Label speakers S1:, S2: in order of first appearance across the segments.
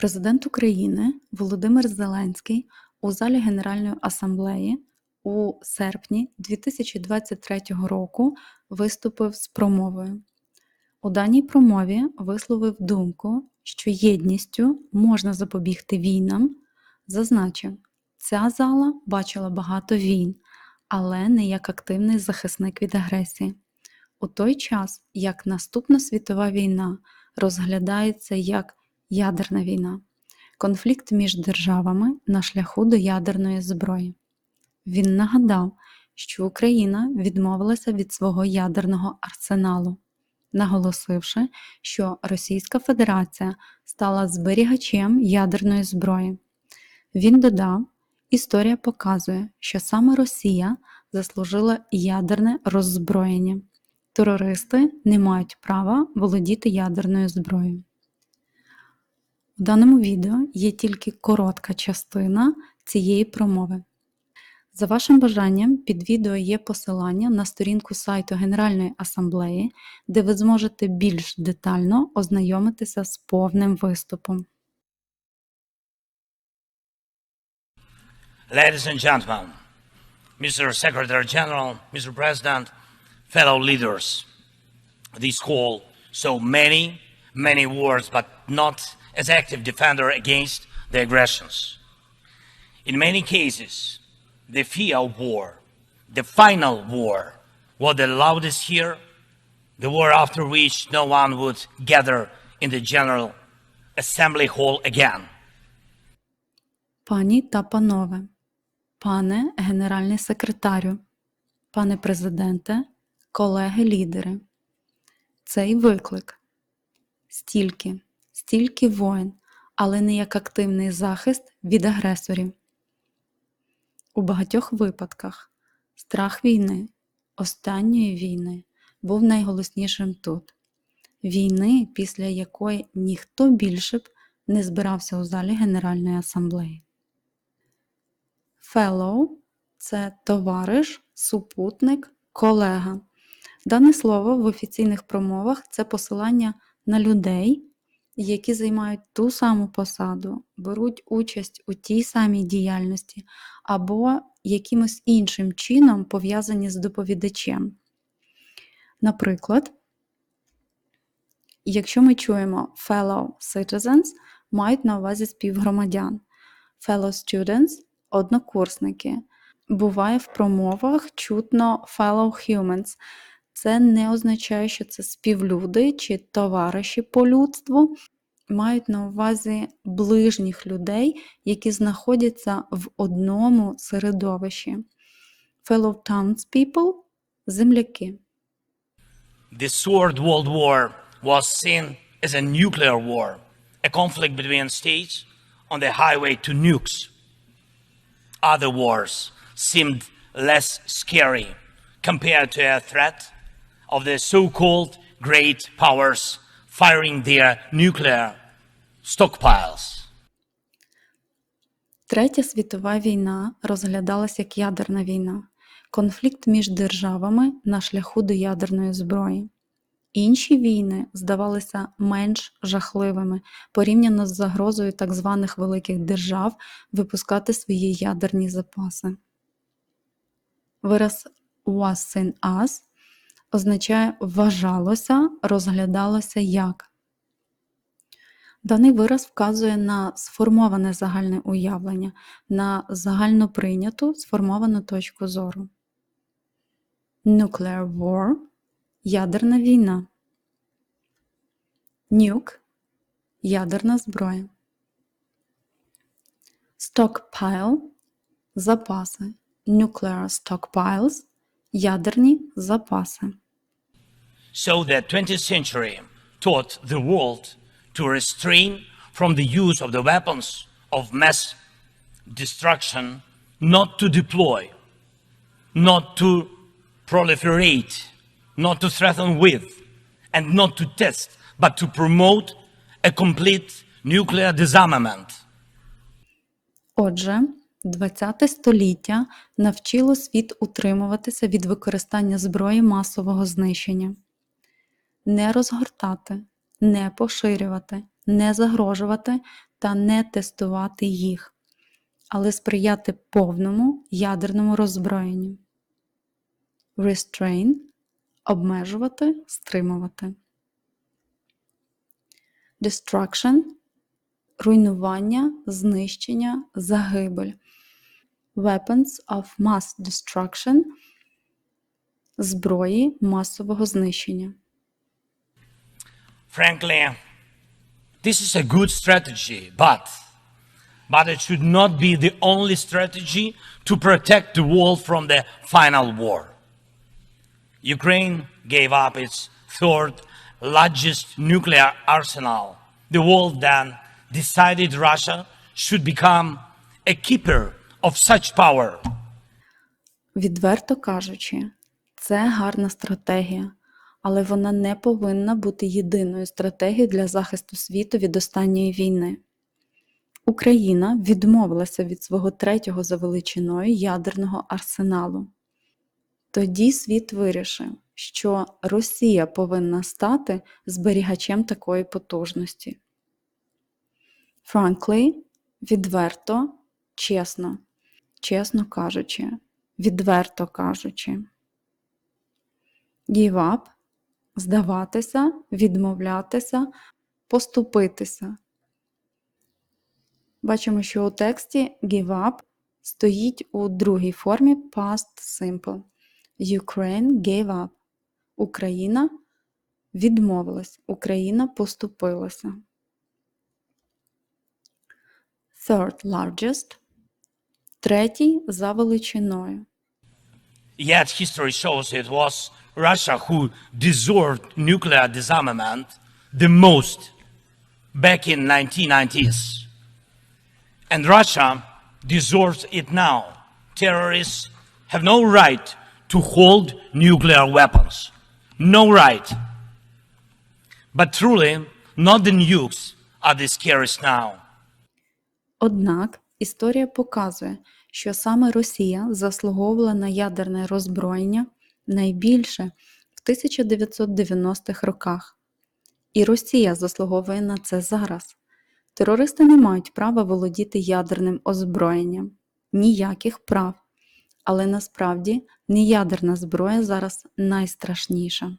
S1: Президент України Володимир Зеленський у залі Генеральної асамблеї у серпні 2023 року виступив з промовою. У даній промові висловив думку, що єдністю можна запобігти війнам. Зазначив, ця зала бачила багато війн, але не як активний захисник від агресії. У той час, як наступна світова війна розглядається як ядерна війна, конфлікт між державами на шляху до ядерної зброї. Він нагадав, що Україна відмовилася від свого ядерного арсеналу, наголосивши, що Російська Федерація стала зберігачем ядерної зброї. Він додав, історія показує, що саме Росія заслужила ядерне роззброєння. Терористи не мають права володіти ядерною зброєю. В даному відео є тільки коротка частина цієї промови. За вашим бажанням, під відео є посилання на сторінку сайту Генеральної асамблеї, де ви зможете більш детально ознайомитися з повним виступом.
S2: Ladies and gentlemen, Mr. Secretary General, Mr. President, fellow leaders, this call so many, many words, but not as active defender against the aggressions. In many cases, the fear of war, the final war, was the loudest here, the war after which no one would gather in the General Assembly Hall again.
S1: Пані та панове, пане генеральний секретарю, пане президенте, колеги-лідери, цей виклик стільки, Стільки воїн, але не як активний захист від агресорів. У багатьох випадках страх війни, останньої війни, був найголоснішим тут. Війни, після якої ніхто більше б не збирався у залі Генеральної асамблеї. Fellow – це товариш, супутник, колега. Дане слово в офіційних промовах це посилання на людей, які займають ту саму посаду, беруть участь у тій самій діяльності або якимось іншим чином пов'язані з доповідачем. Наприклад, якщо ми чуємо fellow citizens, мають на увазі співгромадян, fellow students – однокурсники. Буває в промовах чутно fellow humans. Це не означає, що це співлюди чи товариші по людству. Мають на увазі ближніх людей, які знаходяться в одному середовищі. Fellow townspeople – земляки.
S2: The Third World War was seen as a nuclear war, a conflict between states on the highway to nukes. Other wars seemed less scary compared to a threat of the so called great powers firing their nuclear stockpiles.
S1: Третя світова війна розглядалась як ядерна війна, конфлікт між державами на шляху до ядерної зброї. Інші війни здавалися менш жахливими порівняно з загрозою так званих великих держав випускати свої ядерні запаси. Вираз was seen as означає вважалося, розглядалося як. Даний вираз вказує на сформоване загальне уявлення, на загальноприйняту сформовану точку зору. Nuclear war – ядерна війна. Nuke – ядерна зброя. Stockpile – запаси. Nuclear stockpiles – ядерні запаси.
S2: So the 20th century taught the world to restrain from the use of the weapons of mass destruction, not to deploy, not to proliferate, not to threaten with, and not to test, but to promote a complete nuclear disarmament.
S1: Отже, ХХ століття навчило світ утримуватися від використання зброї масового знищення, не розгортати, не поширювати, не загрожувати та не тестувати їх, але сприяти повному ядерному роззброєнню. Restrain обмежувати, стримувати. Destruction руйнування, знищення, загибель. Weapons of mass destruction зброї масового знищення.
S2: Frankly, this is a good strategy, but but it should not be the only strategy to protect the world from the final war. Ukraine gave up its third largest nuclear arsenal. The world then decided Russia should become a keeper of such power.
S1: Відверто кажучи, це гарна стратегія, але вона не повинна бути єдиною стратегією для захисту світу від останньої війни. Україна відмовилася від свого третього за величиною ядерного арсеналу. Тоді світ вирішив, що Росія повинна стати зберігачем такої потужності. Frankly, відверто, чесно, чесно кажучи, відверто кажучи. Up – здаватися, відмовлятися, поступитися. Бачимо, що у тексті give up стоїть у другій формі past simple. Ukraine gave up. Україна відмовилась. Україна поступилася. Third largest. Третій за величиною.
S2: Yet history shows it was Russia who deserved nuclear disarmament the most back in 1990s. And Russia deserves it now. Terrorists have no right to hold nuclear weapons. No right. But truly, not the nukes are the scariest now.
S1: Однак історія показує, що саме Росія заслуговувала на ядерне роззброєння найбільше в 1990-х роках. І Росія заслуговує на це зараз. Терористи не мають права володіти ядерним озброєнням, ніяких прав. Але насправді неядерна зброя зараз найстрашніша.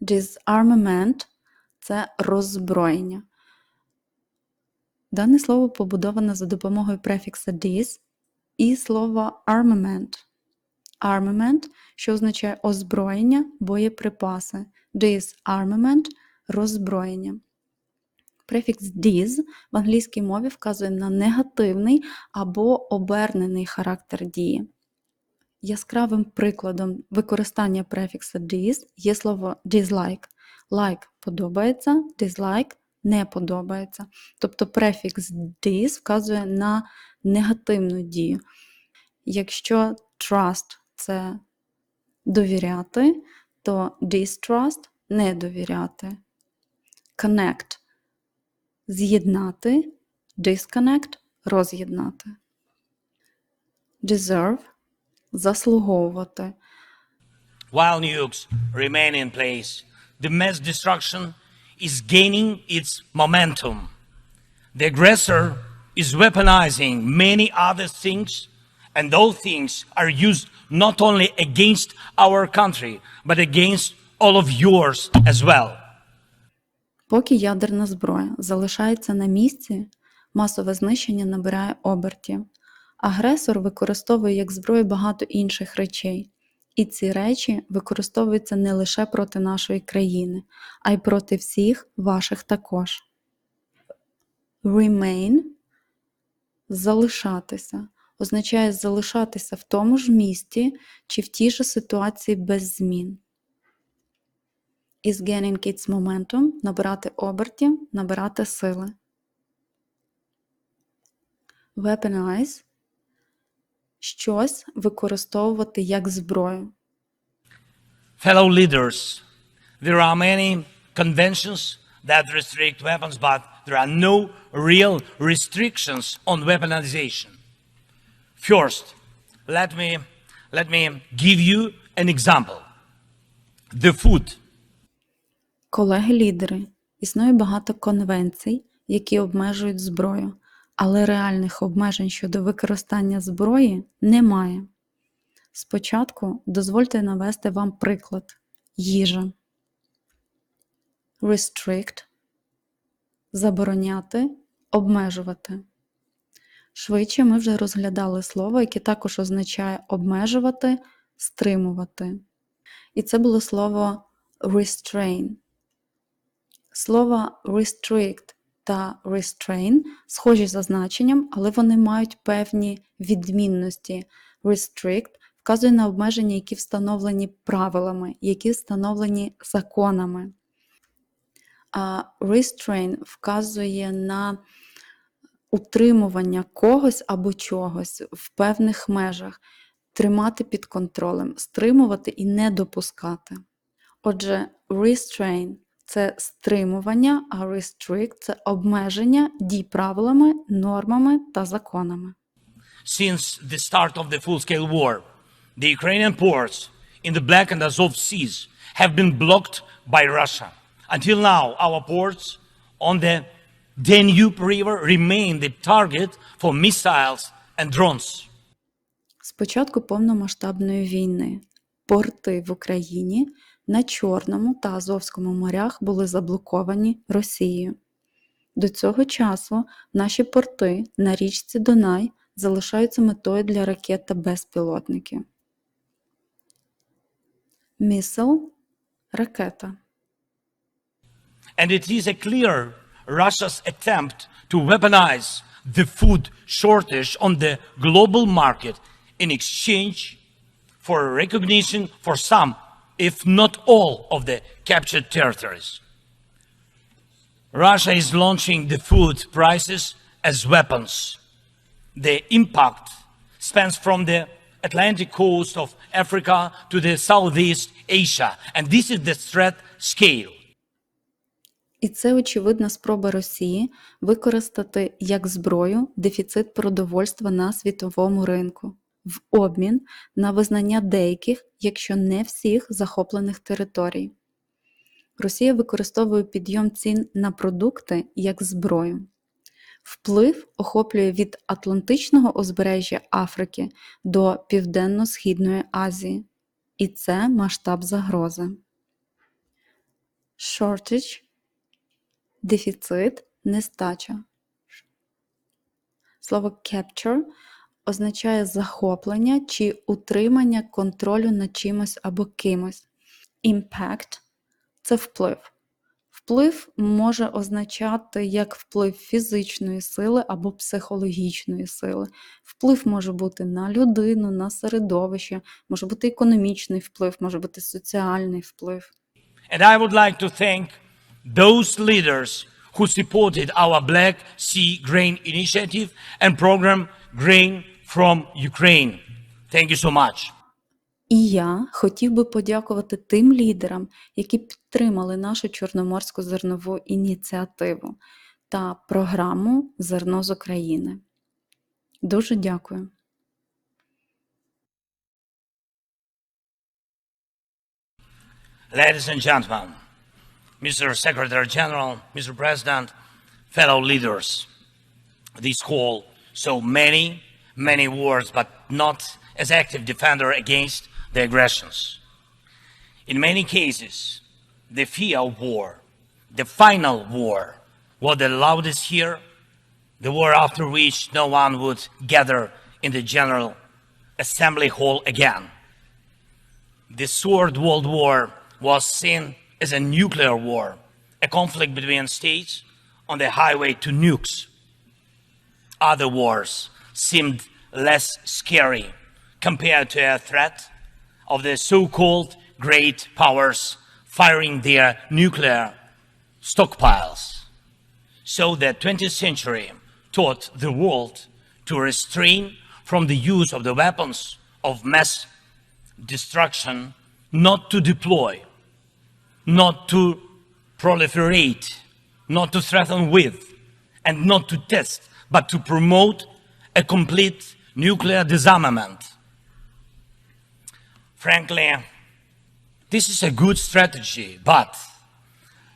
S1: Disarmament – це роззброєння. Дане слово побудоване за допомогою префікса dis і слова armament. Armament, що означає озброєння, боєприпаси. Disarmament – роззброєння. Префікс dis в англійській мові вказує на негативний або обернений характер дії. Яскравим прикладом використання префікса dis є слово dislike. Like подобається, dislike не подобається. Тобто префікс dis вказує на негативну дію. Якщо trust це довіряти, то distrust не довіряти. Connect з'єднати, disconnect роз'єднати. Deserve заслуговувати.
S2: While nukes remain in place, the mass destruction is gaining its momentum. The aggressor is weaponizing many other things, and those things are used not only against our country, but against all of yours as well.
S1: Поки ядерна зброя залишається на місці, масове знищення набирає обертів. Агресор використовує як зброю багато інших речей. І ці речі використовуються не лише проти нашої країни, а й проти всіх ваших також. Remain залишатися означає залишатися в тому ж місці чи в тій же ситуації без змін. Is gaining its momentum набирати обертів, набирати сили. Weaponize щось використовувати як зброю.
S2: Fellow leaders, there are many conventions that restrict weapons, but there are no real restrictions on weaponization. First, let me, let me give you an example. The food.
S1: Колеги-лідери, існує багато конвенцій, які обмежують зброю, але реальних обмежень щодо використання зброї немає. Спочатку дозвольте навести вам приклад їжа. Restrict забороняти, обмежувати. Швидше ми вже розглядали слово, яке також означає обмежувати, стримувати. І це було слово restrain. Слова restrict та restrain схожі за значенням, але вони мають певні відмінності. Restrict вказує на обмеження, які встановлені правилами, які встановлені законами. А restrain вказує на утримування когось або чогось в певних межах, тримати під контролем, стримувати і не допускати. Отже, restrain – це стримування, а restrict – це обмеження дій правилами, нормами та законами.
S2: Since the start of the full-scale war, the Ukrainian ports in the Black and Azov seas have been blocked by Russia. Until now, our ports on the Danube River remain the target for missiles and drones.
S1: З початку повномасштабної війни порти в Україні на Чорному та Азовському морях були заблоковані Росією. До цього часу наші порти на річці Дунай залишаються метою для ракет та безпілотників. Місл ракета.
S2: And it is a clear Russia's attempt to weaponize the food shortage on the global market in exchange for recognition for some, if not all, of the captured territories. Russia is launching the food prices as weapons. The impact spans from the Atlantic coast of Africa to the Southeast Asia, and this is the threat scale.
S1: І це очевидна спроба Росії використати як зброю дефіцит продовольства на світовому ринку в обмін на визнання деяких, якщо не всіх захоплених територій. Росія використовує підйом цін на продукти як зброю. Вплив охоплює від Атлантичного узбережжя Африки до Південно-Східної Азії. І це масштаб загрози. Shortage – дефіцит, нестача. Слово capture означає захоплення чи утримання контролю над чимось або кимось. Impact – це вплив. Вплив може означати як вплив фізичної сили або психологічної сили. Вплив може бути на людину, на середовище, може бути економічний вплив, може бути соціальний вплив.
S2: And I would like to thank those leaders who supported our Black Sea Grain Initiative and program Grain from Ukraine. Thank you so much.
S1: І я хотів би подякувати тим лідерам, які підтримали нашу чорноморську зернову ініціативу та програму Зерно з України. Дуже дякую.
S2: Ladies and gentlemen, Mr. Secretary General, Mr. President, fellow leaders, this call so many, many words, but not as active defender against the aggressions. In many cases, the fear of war, the final war, was the loudest here, the war after which no one would gather in the General Assembly Hall again. The Third World War was seen as a nuclear war, a conflict between states on the highway to nukes. Other wars seemed less scary compared to a threat of the so called great powers firing their nuclear stockpiles. So the 20th century taught the world to restrain from the use of the weapons of mass destruction, not to deploy, not to proliferate, not to threaten with, and not to test, but to promote a complete nuclear disarmament. Frankly, this is a good strategy, but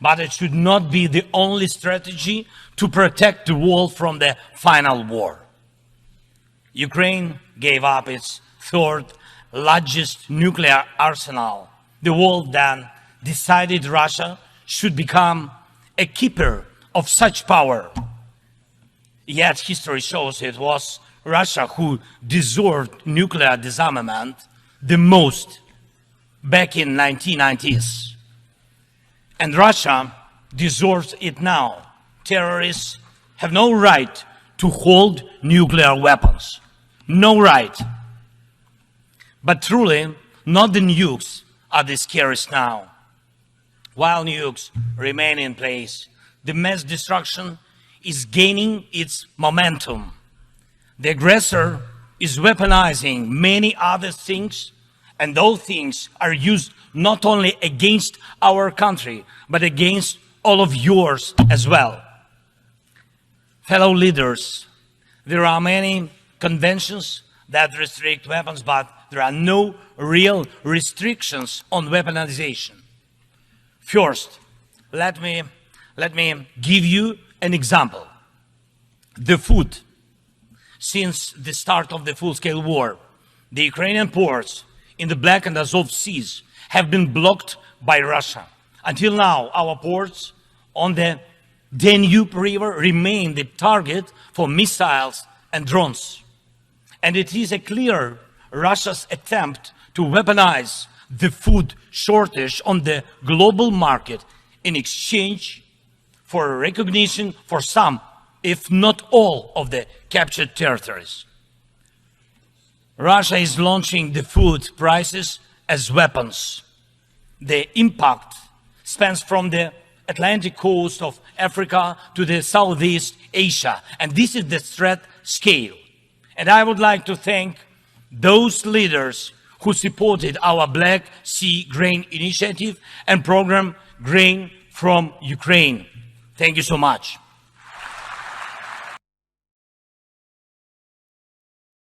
S2: but it should not be the only strategy to protect the world from the final war. Ukraine gave up its third largest nuclear arsenal. The world then decided Russia should become a keeper of such power. Yet history shows it was Russia who deserved nuclear disarmament the most back in 1990s. And Russia deserves it now. Terrorists have no right to hold nuclear weapons. No right. But truly, not the nukes are the scariest now. While nukes remain in place, the mass destruction is gaining its momentum. The aggressor is weaponizing many other things, and those things are used not only against our country, but against all of yours as well. Fellow leaders, there are many conventions that restrict weapons, but there are no real restrictions on weaponization. First, let me, let me give you an example. The food. Since the start of the full-scale war, the Ukrainian ports in the Black and Azov seas have been blocked by Russia. Until now, our ports on the Danube River remain the target for missiles and drones. And it is a clear Russia's attempt to weaponize the food shortage on the global market in exchange for recognition for some, if not all, of the captured territories. Russia is launching the food prices as weapons. The impact spans from the Atlantic coast of Africa to the Southeast Asia. And this is the threat scale. And I would like to thank those leaders who supported our Black Sea Grain Initiative and program Grain from Ukraine. Thank you so much.